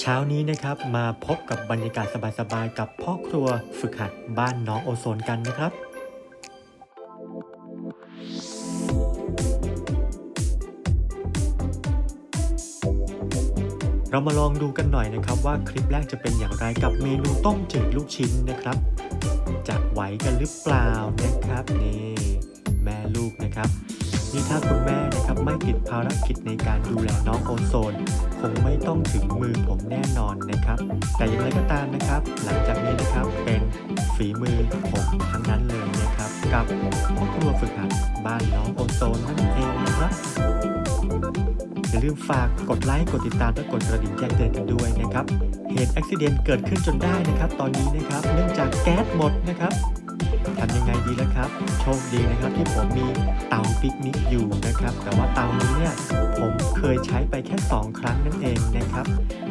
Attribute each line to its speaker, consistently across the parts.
Speaker 1: เช้านี้นะครับมาพบกับบรรยากาศสบายๆกับพ่อครัวฝึกหัดบ้านน้องโอโซนกันนะครับ เรามาลองดูกันหน่อยนะครับว่าคลิปแรกจะเป็นอย่างไรกับเมนูต้มจืดลูกชิ้นนะครับ จะไหวกันหรือเปล่านะครับนี่แม่ลูกนะครับ นี่ถ้าคุณแม่นะครับไม่ติดภารกิจในการดูแลน้องโอโซน คงไม่ต้องถึงมือผมแน่นอนนะครับ แต่อย่างไรก็ตามนะครับ หลังจากนี้นะครับเป็นฝีมือผมทั้งนั้นเลยนะครับ กับพ่อครัวฝึกหัดบ้านน้องโอโซนนั่นเองนะครับอย่าลืมฝากกดไลค์กดติดตามและกดกระดิ่งแจ้งเตือนกันด้วยนะครับเหตุอุบิเหตุเกิดขึ้นจนได้นะครับ ตอนนี้นะครับ เนื่องจากแก๊สหมดนะครับ โชคดีนะครับที่ผมมีเตาปิกนิกอยู่นะครับ แต่ว่าเตานี้เนี่ยผมเคยใช้ไปแค่ 2 ครั้งนั่นเองนะครับ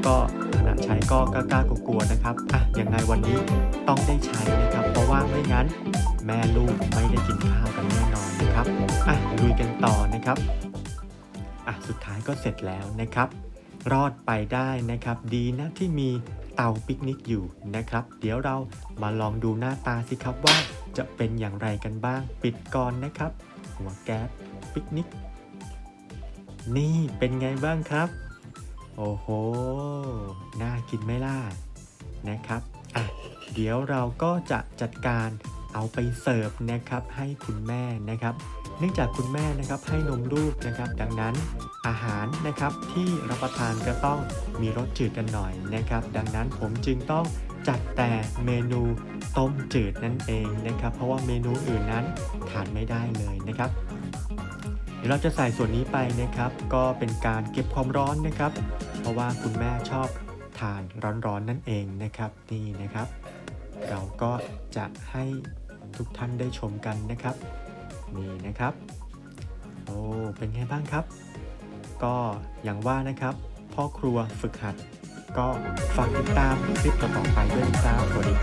Speaker 1: ก็ขณะใช้ก็กล้ากลัวๆนะครับอะยังไงวันนี้ต้องได้ใช้นะครับ เพราะว่าไม่งั้นแม่ลูกไม่ได้กินข้าวกันแน่นอนนะครับอะลุยกันต่อนะครับอะสุดท้ายก็เสร็จแล้วนะครับ รอดไปได้นะครับ ดีนะที่มีเตาปิกนิกอยู่นะครับ เดี๋ยวเรามาลองดูหน้าตาสิครับว่า จะเป็นอย่างไรกันบ้าง ปิดก่อนนะครับ หัวแก๊สปิกนิก นี่เป็นไงบ้างครับ โอ้โห น่ากินไหมล่ะ นะครับ อะ เดี๋ยวเราก็จะจัดการเอาไปเสิร์ฟนะครับให้คุณแม่นะครับเนื่องจากคุณแม่นะครับให้นมลูกนะครับ ดังนั้นอาหารนะครับที่รับประทานก็ต้องมีรสจืดกันหน่อยนะครับ ดังนั้นผมจึงต้อง จัดแต่เมนูต้มจืดนั่นเองนะครับ เพราะว่าเมนูอื่นนั้นทานไม่ได้เลยนะครับ เดี๋ยวเราจะใส่ส่วนนี้ไปนะครับ ก็เป็นการเก็บความร้อนนะครับ เพราะว่าคุณแม่ชอบทานร้อนๆนั่นเองนะครับนี่นะครับ เราก็จะให้ทุกท่านได้ชมกันนะครับนี่นะครับโอ้เป็นไงบ้างครับ ก็อย่างว่านะครับ พ่อครัวฝึกหัด ก็ฝากติดตามคลิปต่อๆไปด้วยนะครับสวัสดีครับ